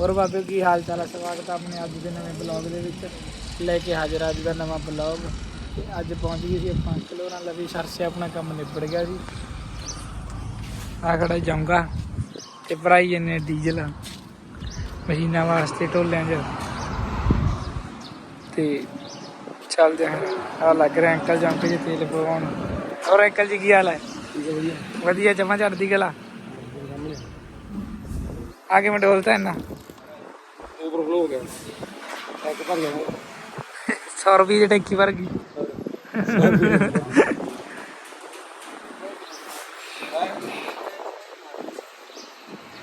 ਹੋਰ ਬਾਬੇ ਕੀ ਹਾਲ ਚਾਲ ਹੈ ਸਵਾਗਤ ਹੈ ਆਪਣੇ ਅੱਜ ਦੇ ਨਵੇਂ ਬਲੌਗ ਦੇ ਵਿੱਚ। ਲੈ ਕੇ ਹਾਜ਼ਰ ਹਾਂ ਅੱਜ ਦਾ ਨਵਾਂ ਬਲੌਗ ਤੇ ਅੱਜ ਪਹੁੰਚ ਗਏ ਸੀ ਆਪਾਂ ਕਿਲੋਰਾਂ ਲਵੀ ਸਰਸੇ ਆਪਣਾ ਕੰਮ ਨਿਬੜ ਗਿਆ ਸੀ ਆ ਖੜਾ ਜਾਊਂਗਾ ਤੇ ਭਰਾਈ ਜੰਨੇ ਡੀਜ਼ਲ ਮਸ਼ੀਨਾਂ ਵਾਸਤੇ ਢੋਲਿਆਂ 'ਚ। ਤੇ ਚੱਲਦੇ ਹਾਂ ਆ ਲੱਗ ਰਿਹਾ ਅੰਕਲ ਜੰਕ ਜੀ ਤੇਲ ਪਵਾਉਣ। ਹੋਰ ਅੰਕਲ ਜੀ ਕੀ ਹਾਲ ਹੈ ਵਧੀਆ। ਵਧੀਆ, ਜਮਾ ਚੜਦੀ ਗਲਾ ਆਗੇ ਮੈਂ ਡੋਲਤਾ ਇੰਨਾ ਓਵਰਫਲੋ ਹੋ ਗਿਆ ਇੱਕ ਭਰ ਗਿਆ 100 ਰੁਪਏ ਦੀ ਟੈਂਕੀ ਭਰ ਗਈ।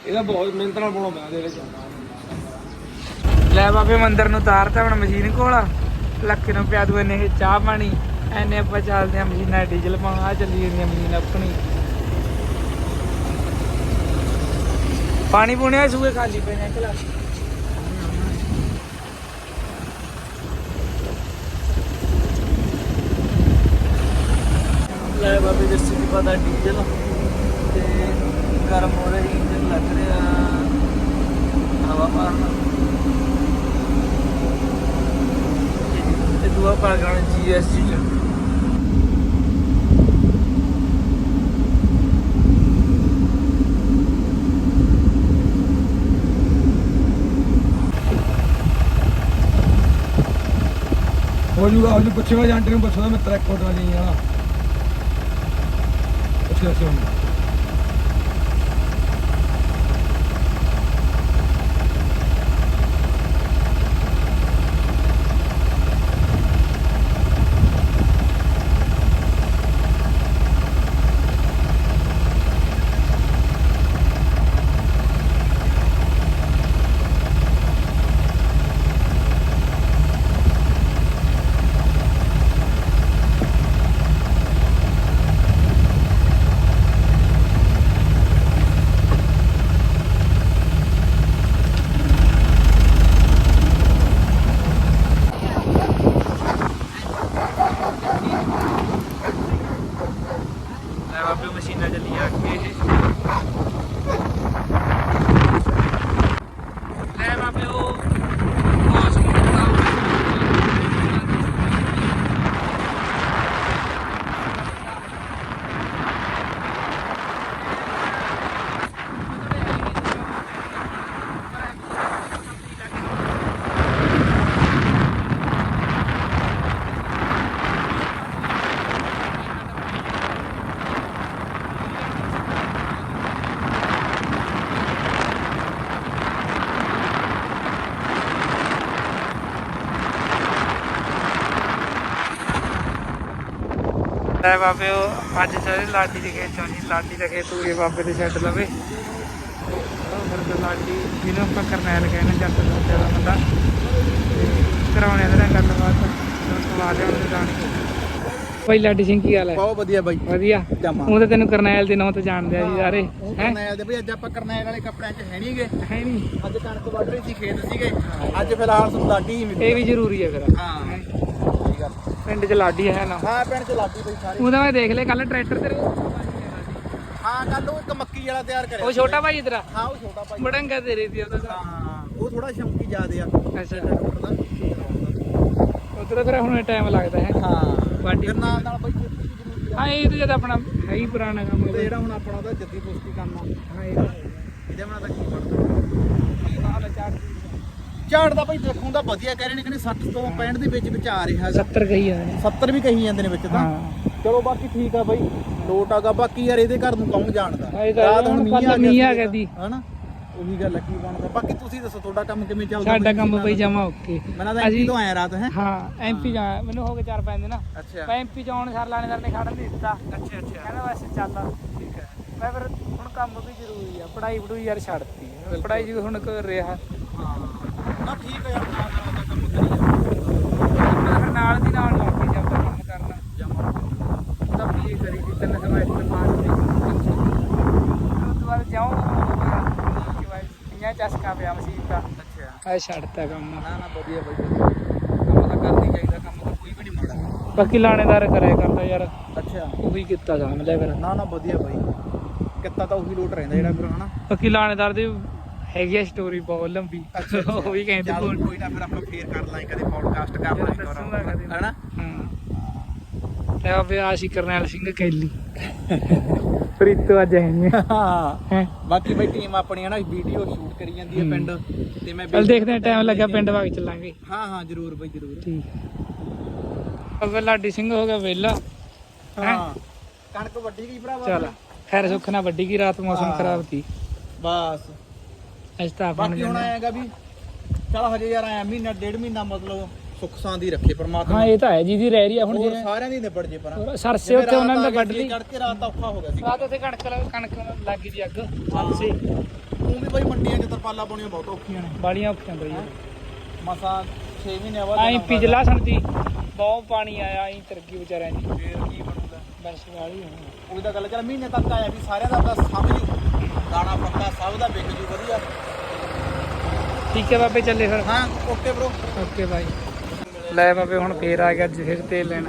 ਇਹਦਾ ਬਹੁਤ ਮਿਹਨਤ ਨਾਲ ਬਣਾਉਣਾ ਪਿਆ ਇਹਦੇ ਵਿੱਚ। ਲੈ ਬਾਬੇ ਮੰਦਰ ਨੂੰ ਤਾਰਤਾ ਹੁਣ ਮਸ਼ੀਨ ਕੋਲ ਲੱਖ ਨੂੰ ਪਿਆ ਦੂ ਇਹਨੇ ਚਾਹ ਪਾਣੀ। ਐਨੇ ਆਪਾਂ ਚੱਲਦੇ ਆ ਮਸ਼ੀਨਾਂ ਡੀਜ਼ਲ ਪਾਉਣ ਆ ਚੱਲੀ ਜਾਂਦੀ ਮਸ਼ੀਨ ਆਪਣੀ। ਪਾਣੀ ਪੂਣੇ ਸੂਏ ਖਾਲੀ ਪਏ ਨੇ ਅੰਕਲ ਬਾਬੇ ਜੱਸੀ ਡੀਜ਼ਲ ਤੇ। ਗਰਮ ਹੋ ਰਿਹਾ ਇੰਜਨ ਲੱਗ ਰਿਹਾ ਹਵਾ ਮਾਰਨਾ ਤੇ ਦੂਆ ਪਾ ਜੀਐਸਟੀ ਚ। ਹੋ ਜੂਗਾ ਉਹਨੂੰ ਪੁੱਛੇਗਾ ਏਜੰਟ ਨੂੰ ਪੁੱਛਦਾ ਮੈਂ ਟਰੈਕ ਕੋਟ ਵਾਲੀ ਨਹੀਂ situación. ਲੈ ਬਾਬੇ ਉਹ ਅੱਜ ਸਾਰੇ ਲਾਡੀ ਦੇ ਖੇਤ ਚੋਂ ਲਾਡੀ ਦਾ ਖੇਤ ਪੂਰੇ ਬਾਬੇ ਦੇ ਛੱਡ ਲਵੇ। ਉਹ ਫਿਰ ਤਾਂ ਲਾਡੀ ਜਿਹਨੂੰ ਆਪਾਂ ਕਰਨੈਲ ਕਹਿੰਦੇ ਜੱਟ ਦਾ ਜ਼ਿਆਦਾ ਬੰਦਾ। ਕਰਾਉਣੇ ਇਹਦੇ ਨਾਲ ਗੱਲਬਾਤ ਸਵਾਲ ਹੈ ਉਹਦੇ ਜਾਣੀ ਭਾਈ ਲਾਡੀ ਸਿੰਘ ਕੀ ਹਾਲ ਹੈ? ਬਹੁਤ ਵਧੀਆ ਬਾਈ। ਵਧੀਆ। ਉਹ ਤਾਂ ਤੈਨੂੰ ਕਰਨੈਲ ਦੇ ਨਾਂ ਤੋਂ ਜਾਣਦੇ ਆ ਜੀ ਸਾਰੇ ਉਹ ਹੈ? ਕਰਨੈਲ ਦੇ ਬਈ ਅੱਜ ਆਪਾਂ ਕਰਨੈਲ ਵਾਲੇ ਕੱਪੜਿਆਂ 'ਚ ਹੈ ਨਹੀਂਗੇ ਹੈ ਨਹੀਂ ਅੱਜ ਕਣਕ ਵੱਢ ਰਹੀ ਸੀ ਖੇਤ ਸੀਗੇ। ਅੱਜ ਫਿਲਹਾਲ ਤੁਹਾਨੂੰ ਲਾਡੀ ਹੀ ਮਿਲੀ ਇਹ ਵੀ ਜ਼ਰੂਰੀ ਹੈ ਫਿਰ। ਹਾਂ। ਪਿੰਡ 'ਚ ਲਾਡੀ ਹੈ ਨਾ। ਹਾਂ ਪਿੰਡ 'ਚ ਲਾਡੀ ਬਈ ਸਾਰੇ। ਉਹਦਾ ਮੈਂ ਦੇਖ ਲਿਆ ਕੱਲ ਟਰੈਕਟਰ ਤੇਰੇ ਹਾਂ ਕੱਲ ਉਹ ਇੱਕ ਮੱਕੀ ਵਾਲਾ ਤਿਆਰ ਕਰਿਆ ਉਹ ਛੋਟਾ ਭਾਈ ਤੇਰਾ? ਹਾਂ ਉਹ ਛੋਟਾ ਭਾਈ। ਮੜੰਗਾ ਤੇਰੇ ਦੀ ਉਹਦਾ। ਹਾਂ ਉਹ ਥੋੜਾ ਸ਼ੌਂਕੀ ਜ਼ਿਆਦੇ ਆ। ਅੱਛਾ। ਉਧਰ ਫਿਰ ਹੁਣ ਟਾਈਮ ਲੱਗਦਾ ਹੈ। ਹਾਂ ਫਿਰ ਨਾਲ ਨਾਲ ਬਾਈ ਹਾਂ ਇਹ ਤਾਂ ਜਦ ਆਪਣਾ ਹੈ ਹੀ ਪੁਰਾਣਾ ਕੰਮ ਤੇ ਜਿਹੜਾ ਹੁਣ ਆਪਣਾ ਉਹਦਾ ਜੱਦੀ ਪੁਸਤੀ ਕੰਮ ਆ। ਹਾਂ ਇਹ ਤਾਂ। ਇਹਦੇ ਬਣਾ ਤਾਂ ਕੀ ਬਣਦਾ? ਹਾਲ ਚਾਰ ਝਾੜ ਦਾ ਬਾਈ ਦੇਖੂੰ ਤਾਂ ਵਧੀਆ ਕਹਿ ਰਹੇ ਨੇ ਕਹਿੰਦੇ 60 ਤੋਂ 65 ਦੇ ਵਿੱਚ ਵਿੱਚ ਆ ਰਿਹਾ ਹੈਗਾ। 70 ਕਹੀ ਆ 70 ਵੀ ਕਹੀ ਜਾਂਦੇ ਨੇ ਵਿੱਚ ਤਾਂ। ਚਲੋ ਬਾਕੀ ਠੀਕ ਆ ਬਾਈ ਲੋਟ ਆਗਾ ਬਾਕੀ ਯਾਰ ਇਹਦੇ ਘਰ ਨੂੰ ਕੌਣ ਜਾਣਦਾ? ਰਾਤ ਹੁਣ ਮੀਂਹ ਆ ਕੱਲ੍ਹ ਮੀਂਹ ਆ ਗਿਆ ਗਿਆ ਦੀ। ਹਨਾ? ਉਹੀ ਗੱਲ ਕੀ ਬਣਦਾ? ਬਾਕੀ ਤੁਸੀਂ ਦੱਸੋ ਤੁਹਾਡਾ ਕੰਮ ਕਿਵੇਂ ਚੱਲਦਾ ਸਾਡਾ? ਕੰਮ ਬਈ ਜਮਾ ਓਕੇ। ਮੈਂ ਤਾਂ ਐਮਪੀ ਤੋਂ ਆਇਆ ਰਾਤ ਹੈ? ਹਾਂ ਐਮਪੀ ਜਾ ਮੈਨੂੰ ਹੋ ਗਏ ਚਾਰ ਪੰਜ ਦਿਨ। ਅੱਛਾ। ਮੈਂ ਐਮਪੀ ਚ ਆਉਣ ਸਰ ਲਾਣੇਦਾਰ ਨੇ ਖੜਨ ਨਹੀਂ ਦਿੱਤਾ। ਅੱਛਾ ਅੱਛਾ। ਕਹਿੰਦਾ ਵੈਸੇ ਚੱਲ ਠੀਕ ਹੈ ਮੈਂ ਫਿਰ ਹੁਣ ਕੰਮ ਵੀ ਜ਼ਰੂਰੀ ਆ। ਪੜਾਈ ਪੜੂਈ ਯਾਰ ਛੱਡਤੀ। ਪੜਾਈ ਜੀ ਹੁਣ ਕਰ ਰਿਹਾ। ਨਾ ਠੀਕ ਹੈ ਯਾਰ ਨਾਲ ਨਾਲ ਦਾ ਕੰਮ ਕਰੀ ਜਾ ਮੈਂ ਫਿਰ ਨਾਲ ਦੀ ਨਾਲ ਲੱਗ ਕੇ ਜਾਂਦਾ ਕੰਮ ਕਰਨਾ। ਜਮਾ ਉਹਦਾ ਪੀਏ ਕਰੀ ਦੀ ਤਿੰਨ ਸਮੈਸਟਰ ਪਾਸ ਦੀ ਉਸ ਤੋਂ ਬਾਅਦ ਜਾਉਂ ਕਿ ਵਾਰ ਇੰਨਾ ਚਸਕਾ ਪਿਆ ਮਸੀਤ ਦਾ। ਅੱਛਾ। ਆ ਛੱਡਤਾ ਕੰਮ। ਨਾ ਨਾ ਵਧੀਆ ਬਾਈ ਕੰਮ ਤਾਂ ਕਰਨੀ ਚਾਹੀਦਾ ਕੰਮ ਤਾਂ ਕੋਈ ਵੀ ਨਹੀਂ ਮਾੜਾ ਬਾਕੀ ਲਾਣੇਦਾਰ ਕਰਿਆ ਕਰਦਾ ਯਾਰ। ਅੱਛਾ। ਉਹੀ ਕੀਤਾ ਲਿਆ ਫਿਰ। ਨਾ ਨਾ ਵਧੀਆ ਬਾਈ। ਕਿੱਤਾ ਤਾਂ ਉਹੀ ਲੋਟ ਰਹਿੰਦਾ ਜਿਹੜਾ ਫਿਰ ਹਨਾ? ਬਾਕੀ ਲਾਣੇਦਾਰ ਦੀ ਹੈਗੀ ਆ ਸਟੋਰੀ ਬਹੁਤ ਲੰਬੀ। ਉਹ ਵੀ ਕਹਿੰਦੇ ਚੱਲ ਕੋਲ ਕੋਈ ਨਾ ਫਿਰ ਆਪਾਂ ਫੇਰ ਕਰ ਲਾਂਗੇ ਕਦੇ ਪੌਡਕਾਸਟ ਕਰ ਲਾਂਗੇ ਦੱਸੂਗਾ ਕਦੇ। ਹਨਾ? ਤੇ ਆਪੇ ਆਸ਼ੀ ਕਰਨੈਲ ਸਿੰਘ ਕੈਲੀ। ਪ੍ਰੀਤੋ ਅੱਜ ਹੈ ਨਹੀਂ ਹਾਂ। ਹੈ? ਬਾਕੀ ਬਈ ਟੀਮ ਆਪਣੀ ਹਨਾ ਵੀਡੀਓ ਸ਼ੂਟ ਕਰੀ ਜਾਂਦੀ ਹੈ। ਪਿੰਡ ਤੇ ਮੈਂ ਚੱਲ ਦੇਖਦੇ ਆ ਟਾਈਮ ਲੱਗਾ ਪਿੰਡ ਵਾਗ ਚੱਲਾਂਗੇ। ਹਾਂ ਹਾਂ ਜ਼ਰੂਰ ਬਈ ਜ਼ਰੂਰ। ਠੀਕ। ਅਬੇ ਲਾਡੀ ਸਿੰਘ ਹੋ ਗਿਆ ਵਿਹਲਾ। ਹੈਂ? ਹਾਂ। ਕਣਕ ਵੱਡੀ ਗਈ ਭਰਾਵਾ। ਚਲ ਖੈਰ ਸੁੱਖ ਨਾਲ ਵੱਡੀ ਕੀ ਰਾਤ ਮੌਸਮ ਹਾਂ। ਖਰਾਬ ਸੀ। ਬਸ। ਅੱਜ ਤਾਂ ਆਪਾਂ ਨੂੰ ਬਾਕੀ ਹੁਣ ਆਏਗਾ ਵੀ ਚਲ ਹਜੇ ਯਾਰ ਆਇਆ ਮਹੀਨਾ ਡੇਢ ਮਹੀਨਾ ਮਤਲਬ ਸੁੱਖ ਸਾਂਦੀ ਰੱਖੇ ਪਰਮਾਤਮਾ ਹਾਂ ਇਹ ਤਾਂ ਹੈ ਜਿਹਦੀ ਰਹਿ ਰਹੀ ਆ ਹੁਣ ਹੋਰ ਜਿਵੇਂ ਸਾਰਿਆਂ ਦੀ ਨਿਬੜ ਜੇ ਪਰ। ਸਰਸੇ ਉੱਥੇ ਉਹਨਾਂ ਨੇ ਤਾਂ ਲਈ। ਕੱਢ ਕੇ ਰਾਤ ਤਾਂ ਔਖਾ ਹੋ ਗਿਆ ਸੀ। ਰਾਤ ਉੱਥੇ ਕਣਕ ਲ- ਕਣਕ ਲੱਗ ਗਈ ਦੀ ਅੱਗ। ਸਰਸੇ ਤੂੰ ਵੀ ਬਈ ਮੰਡੀਆਂ 'ਚ ਤਰਪਾਲਾਂ ਪਾਉਣੀਆਂ ਬਹੁਤ ਔਖੀਆਂ ਨੇ। ਬਾਲੀਆਂ ਔਖੀਆਂ ਬਈ। ਮਸਾਂ 6 ਮਹੀਨੇ ਬਾਅਦ ਆਈ ਪਿਛਲਾ ਸੰਦੀ ਬਹੁਤ ਪਾਣੀ ਆਇਆ ਆਈ ਤਰਕੀ ਵਿਚਾਰਿਆਂ ਦੀ। ਫੇਰ ਕੀ ਬਣੂਗਾ? ਬਸ ਵਾਲੀ ਹੋਣੀ ਉਹੀ ਤਾਂ ਗੱਲ ਚੱਲ ਮਹੀਨੇ ਤੱਕ ਆਇਆ ਵੀ ਸਾਰਿਆਂ ਦਾ ਆਪਦਾ ਸਮਝ ਜੂ। ਦਾਣਾ ਪੱਕਾ ਸਭ ਦਾ ਵਿਕ ਜੂ ਵਧੀਆ। ਠੀਕ ਹੈ ਬਾਬੇ ਚੱਲੇ ਫਿਰ। ਹਾਂ ਓਕੇ ਬ్రో ਓਕੇ ਬਾਈ ਲੈ ਬਾਬੇ ਹੁਣ ਫੇਰ ਆ ਗਿਆ ਫਿਰ ਤੇਲ ਲੈਣ।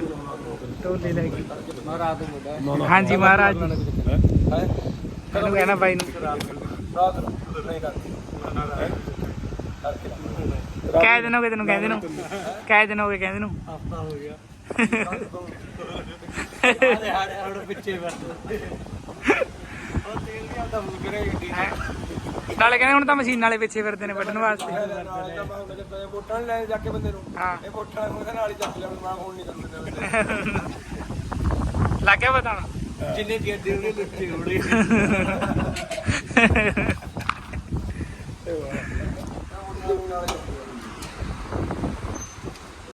ਢੋਲੇ ਲੈ ਕੇ। ਨੂੰ ਮੁੰਡਾ ਹਾਂਜੀ ਮਹਾਰਾਜ ਹੈ ਮੈਨੂੰ ਕਹਿਣਾ ਬਾਈ ਨੂੰ। ਰਾਤ ਨੂੰ ਨਹੀਂ ਕਰਦੀ ਕਹਿ ਦਿਨ ਹੋ ਗਏ ਤੈਨੂੰ ਕਹਿੰਦੇ ਨੂੰ ਕਹਿ ਦਿਨ ਹੋ ਗਏ ਕਹਿੰਦੇ ਨੂੰ ਹਫਤਾ ਹੋ ਗਿਆ। ਹਾਰੇ ਹਾਰੇ ਹੁਣ ਪਿੱਛੇ ਵਰਤ ਤੇਲ ਵੀ ਆਉਂਦਾ ਮੁਗਰੇ ਗੱਡੀ ਨਾਲੇ ਕਹਿੰਦੇ ਹੁਣ ਤਾਂ ਮਸ਼ੀਨ ਵਾਲੇ ਪਿੱਛੇ ਫਿਰਦੇ ਨੇ ਵੱਢਣ ਵਾਸਤੇ। ਵੋਟਾਂ ਨਹੀਂ ਲੈ ਜਾ ਕੇ ਬੰਦੇ ਨੂੰ ਹਾਂ। ਇਹ ਵੋਟਾਂ ਉਹਦੇ ਨਾਲ ਹੀ ਚੱਕ ਲਿਆ ਮੈਂ ਹੁਣ? ਨਹੀਂ ਕਰਦਾ ਲੱਗ ਗਿਆ ਪਤਾ ਜਿੰਨੇ ਗੱਡੇ ਉਹਨੇ ਲੁੱਟੇ ਹੋੜੇ ਹੁਣ।